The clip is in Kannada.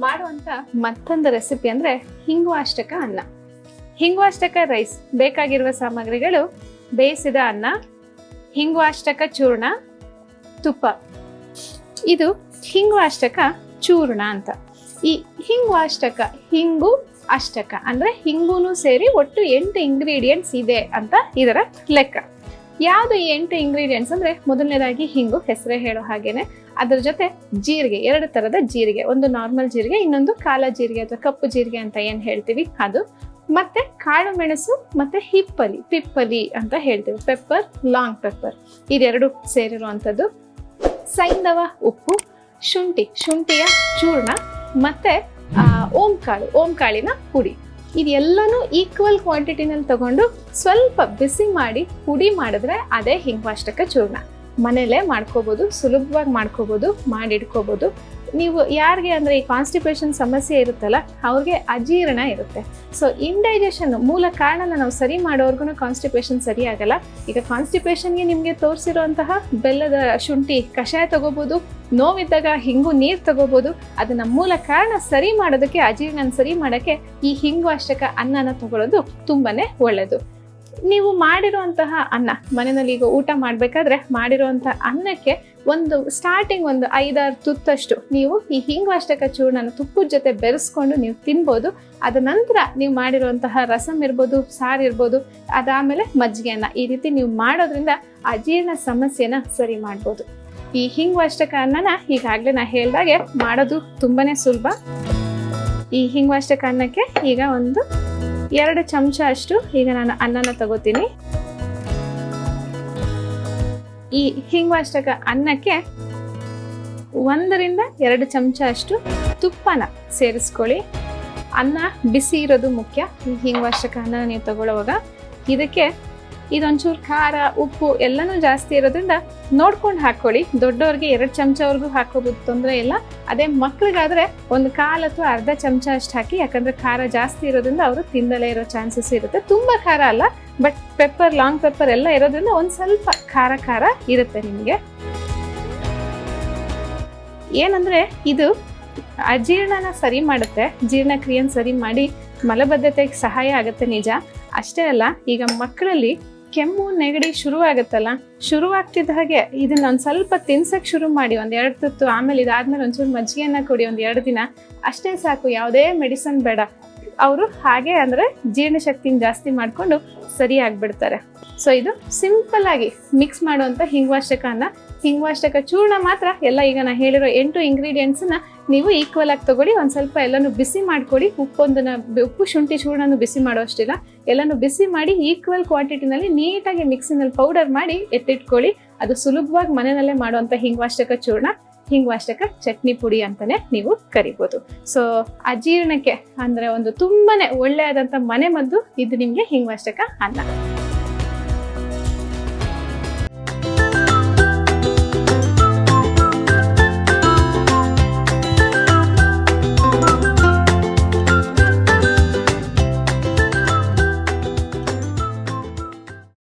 ಮಾಡುವಂತ ಮತ್ತೊಂದು ರೆಸಿಪಿ ಅಂದ್ರೆ ಹಿಂಗುವಾಷ್ಟಕ ಅನ್ನ. ಹಿಂಗುವಾಷ್ಟಕ ರೈಸ್ ಬೇಕಾಗಿರುವ ಸಾಮಗ್ರಿಗಳು ಬೇಯಿಸಿದ ಅನ್ನ, ಹಿಂಗುವಾಷ್ಟಕ ಚೂರ್ಣ, ತುಪ್ಪ. ಇದು ಹಿಂಗುವಾಷ್ಟಕ ಚೂರ್ಣ ಅಂತ. ಈ ಹಿಂಗುವಾಷ್ಟಕ, ಹಿಂಗು ಅಷ್ಟಕ ಅಂದ್ರೆ ಹಿಂಗುನು ಸೇರಿ ಒಟ್ಟು ಎಂಟು ಇಂಗ್ರೀಡಿಯೆಂಟ್ಸ್ ಇದೆ ಅಂತ ಇದರ ಲೆಕ್ಕ. ಯಾವುದು ಎಂಟು ಇಂಗ್ರೀಡಿಯೆಂಟ್ಸ್ ಅಂದ್ರೆ ಮೊದಲನೇದಾಗಿ ಹಿಂಗು, ಹೆಸರೇ ಹೇಳೋ ಹಾಗೇನೆ. ಅದ್ರ ಜೊತೆ ಜೀರಿಗೆ, ಎರಡು ತರದ ಜೀರಿಗೆ, ಒಂದು ನಾರ್ಮಲ್ ಜೀರಿಗೆ, ಇನ್ನೊಂದು ಕಾಲ ಜೀರಿಗೆ ಅಥವಾ ಕಪ್ಪು ಜೀರಿಗೆ ಅಂತ ಏನ್ ಹೇಳ್ತೀವಿ? ಅದು. ಮತ್ತೆ ಕಾಳು ಮೆಣಸು ಮತ್ತೆ ಹಿಪ್ಪಲಿ, ಪಿಪ್ಪಲಿ ಅಂತ ಹೇಳ್ತೀವಿ. ಪೆಪ್ಪರ್ ಲಾಂಗ್ ಪೆಪ್ಪರ್ ಇದೆರಡು ಸೇರಿರುವಂಥದ್ದು. ಸೈಂಧವ ಉಪ್ಪು, ಶುಂಠಿ. ಶುಂಠಿಯ ಚೂರ್ಣ ಮತ್ತೆ ಓಂಕಾಳು ಓಂ ಕಾಳು ಓಂ ಕಾಳಿನ ಪುಡಿ. ಇದೆಲ್ಲನೂ ಈಕ್ವಲ್ ಕ್ವಾಂಟಿಟಿನಲ್ಲಿ ತಗೊಂಡು ಸ್ವಲ್ಪ ಬಿಸಿ ಮಾಡಿ ಪುಡಿ ಮಾಡಿದ್ರೆ ಅದೇ ಹಿಂಗ್ವಾಷ್ಟಕ ಚೂರ್ಣ. ಮನೇಲೇ ಮಾಡ್ಕೋಬೋದು, ಸುಲಭವಾಗಿ ಮಾಡ್ಕೋಬೋದು ಮಾಡಿಟ್ಕೋಬೋದು ನೀವು ಯಾರಿಗೆ ಅಂದರೆ ಈ ಕಾನ್ಸ್ಟಿಪೇಷನ್ ಸಮಸ್ಯೆ ಇರುತ್ತಲ್ಲ, ಅವ್ರಿಗೆ ಅಜೀರ್ಣ ಇರುತ್ತೆ. ಸೊ ಇಂಡೈಜೆಷನ್ ಮೂಲ ಕಾರಣನ ನಾವು ಸರಿ ಮಾಡೋರ್ಗು ಕಾನ್ಸ್ಟಿಪೇಷನ್ ಸರಿ ಆಗಲ್ಲ. ಈಗ ಕಾನ್ಸ್ಟಿಪೇಷನ್ಗೆ ನಿಮಗೆ ತೋರಿಸಿರುವಂತಹ ಬೆಲ್ಲದ ಶುಂಠಿ ಕಷಾಯ ತಗೋಬೋದು, ನೋವಿದ್ದಾಗ ಹಿಂಗು ನೀರು ತಗೋಬೋದು, ಅದನ್ನ ಮೂಲ ಕಾರಣ ಸರಿ ಮಾಡೋದಕ್ಕೆ, ಅಜೀರ್ಣನ ಸರಿ ಮಾಡೋಕ್ಕೆ ಈ ಹಿಂಗು ಅಷ್ಟಕ ಅನ್ನನ ತಗೊಳ್ಳೋದು ತುಂಬಾನೇ ಒಳ್ಳೆಯದು ನೀವು ಮಾಡಿರುವಂತಹ ಅನ್ನ, ಮನೆಯಲ್ಲಿ ಈಗ ಊಟ ಮಾಡಬೇಕಾದ್ರೆ ಮಾಡಿರುವಂತಹ ಅನ್ನಕ್ಕೆ ಒಂದು ಸ್ಟಾರ್ಟಿಂಗ್ ಒಂದು ಐದಾರು ತುತ್ತಷ್ಟು ನೀವು ಈ ಹಿಂಗವಾಷ್ಟಕ ಚೂರ್ಣನ ತುಪ್ಪದ ಜೊತೆ ಬೆರೆಸ್ಕೊಂಡು ನೀವು ತಿನ್ಬೋದು. ಅದ ನಂತರ ನೀವು ಮಾಡಿರುವಂತಹ ರಸಂ ಇರ್ಬೋದು, ಸಾರು ಇರ್ಬೋದು, ಅದಾದಮೇಲೆ ಮಜ್ಜಿಗೆ ಅನ್ನ ಈ ರೀತಿ ನೀವು ಮಾಡೋದ್ರಿಂದ ಅಜೀರ್ಣ ಸಮಸ್ಯೆನ ಸರಿ ಮಾಡ್ಬೋದು. ಈ ಹಿಂಗುವಾಷ್ಟಕ ಅನ್ನನ ಈಗಾಗಲೇ ನಾ ಹೇಳಿದಾಗೆ ಮಾಡೋದು ತುಂಬಾ ಸುಲಭ. ಈ ಹಿಂಗುವಾಷ್ಟಕ ಅನ್ನಕ್ಕೆ ಈಗ ಒಂದು ಎರಡು ಚಮಚ ಅಷ್ಟು ಈಗ ನಾನು ಅನ್ನನ ತಗೋತೀನಿ. ಈ ಹಿಂಗ್ವಾಷ್ಟಕ ಅನ್ನಕ್ಕೆ ಒಂದರಿಂದ ಎರಡು ಚಮಚ ಅಷ್ಟು ತುಪ್ಪನ ಸೇರಿಸ್ಕೊಳ್ಳಿ. ಅನ್ನ ಬಿಸಿ ಇರೋದು ಮುಖ್ಯ. ಈ ಹಿಂಗ್ವಾಷ್ಟಕ ಅನ್ನ ನೀವು ತಗೊಳ್ಳುವಾಗ ಇದಕ್ಕೆ ಇದೊಂಚೂರು ಖಾರ, ಉಪ್ಪು ಎಲ್ಲನೂ ಜಾಸ್ತಿ ಇರೋದ್ರಿಂದ ನೋಡ್ಕೊಂಡು ಹಾಕೊಳ್ಳಿ ದೊಡ್ಡವ್ರಿಗೆ ಎರಡು ಚಮಚವರೆಗೂ ಹಾಕೋಬೋದು ತೊಂದರೆ ಇಲ್ಲ. ಅದೇ ಮಕ್ಳಿಗಾದ್ರೆ ಒಂದು ಕಾಲು ಅಥವಾ ಅರ್ಧ ಚಮಚ ಅಷ್ಟು ಹಾಕಿ, ಯಾಕಂದ್ರೆ ಖಾರ ಜಾಸ್ತಿ ಇರೋದ್ರಿಂದ ಅವರು ತಿನ್ನಲೇ ಇರೋ ಚಾನ್ಸಸ್ ಇರುತ್ತೆ. ತುಂಬಾ ಖಾರ ಅಲ್ಲ, ಬಟ್ ಪೆಪ್ಪರ್, ಲಾಂಗ್ ಪೆಪ್ಪರ್ ಎಲ್ಲ ಇರೋದ್ರಿಂದ ಒಂದು ಸ್ವಲ್ಪ ಖಾರ ಖಾರ ಇರುತ್ತೆ ನಿಮಗೆ. ಏನಂದ್ರೆ ಇದು ಅಜೀರ್ಣನ ಸರಿ ಮಾಡುತ್ತೆ. ಜೀರ್ಣಕ್ರಿಯೆನ ಸರಿ ಮಾಡಿ ಮಲಬದ್ಧತೆಗೆ ಸಹಾಯ ಆಗುತ್ತೆ ನಿಜ. ಅಷ್ಟೇ ಅಲ್ಲ, ಈಗ ಮಕ್ಕಳಲ್ಲಿ ಕೆಮ್ಮು ನೆಗಡಿ ಶುರು ಆಗುತ್ತಲ್ಲ ಶುರುವಾಗ್ತಿದ್ದ ಹಾಗೆ ಇದನ್ನ ಒಂದು ಸ್ವಲ್ಪ ತಿನ್ಸಕ್ ಶುರು ಮಾಡಿ, ಒಂದ್ ಎರಡು ತುತ್ತು ಆಮೇಲೆ ಇದಾದ್ಮೇಲೆ ಒಂಚೂರು ಮಜ್ಜಿಗೆಯನ್ನ ಕೊಡಿ, ಒಂದ್ ಎರಡು ದಿನ ಅಷ್ಟೇ ಸಾಕು, ಯಾವುದೇ ಮೆಡಿಸನ್ ಬೇಡ. ಅವರು ಹಾಗೆ ಅಂದ್ರೆ ಜೀರ್ಣಶಕ್ತಿನ ಜಾಸ್ತಿ ಮಾಡ್ಕೊಂಡು ಸರಿ ಆಗ್ಬಿಡ್ತಾರೆ ಸೊ ಇದು ಸಿಂಪಲ್ ಆಗಿ ಮಿಕ್ಸ್ ಮಾಡುವಂತ ಹಿಂಗ್ವಾಷ್ಟಕ ಅನ್ನ ಹಿಂಗ್ವಾಷ್ಟಕ ಚೂರ್ಣ ಮಾತ್ರ, ಎಲ್ಲ ಈಗ ನಾ ಹೇಳಿರೋ ಎಂಟು ಇಂಗ್ರೀಡಿಯೆಂಟ್ಸ್ನ ನೀವು ಈಕ್ವಲ್ ಆಗಿ ತಗೊಳ್ಳಿ, ಒಂದು ಸ್ವಲ್ಪ ಎಲ್ಲನೂ ಬಿಸಿ ಮಾಡಿಕೊಡಿ. ಉಪ್ಪೊಂದನ್ನು ಉಪ್ಪು ಶುಂಠಿ ಚೂರ್ಣನೂ ಬಿಸಿ ಮಾಡೋ ಎಲ್ಲನೂ ಬಿಸಿ ಮಾಡಿ ಈಕ್ವಲ್ ಕ್ವಾಂಟಿಟಿನಲ್ಲಿ ನೀಟಾಗಿ ಮಿಕ್ಸಿನಲ್ಲಿ ಪೌಡರ್ ಮಾಡಿ ಎತ್ತಿಟ್ಕೊಳ್ಳಿ. ಅದು ಸುಲಭವಾಗಿ ಮನೆಯಲ್ಲೇ ಮಾಡುವಂಥ ಹಿಂಗ್ವಾಷ್ಟಕ ಚೂರ್ಣ, ಹಿಂಗ್ವಾಷ್ಟಕ ಚಟ್ನಿ ಪುಡಿ ಅಂತಲೇ ನೀವು ಕರಿಬೋದು. ಸೊ ಅಜೀರ್ಣಕ್ಕೆ ಅಂದರೆ ಒಂದು ತುಂಬಾ ಒಳ್ಳೆಯದಂತ ಮನೆ ಮದ್ದು, ಇದು ನಿಮಗೆ ಹಿಂಗ್ವಾಷ್ಟಕ ಅನ್ನ.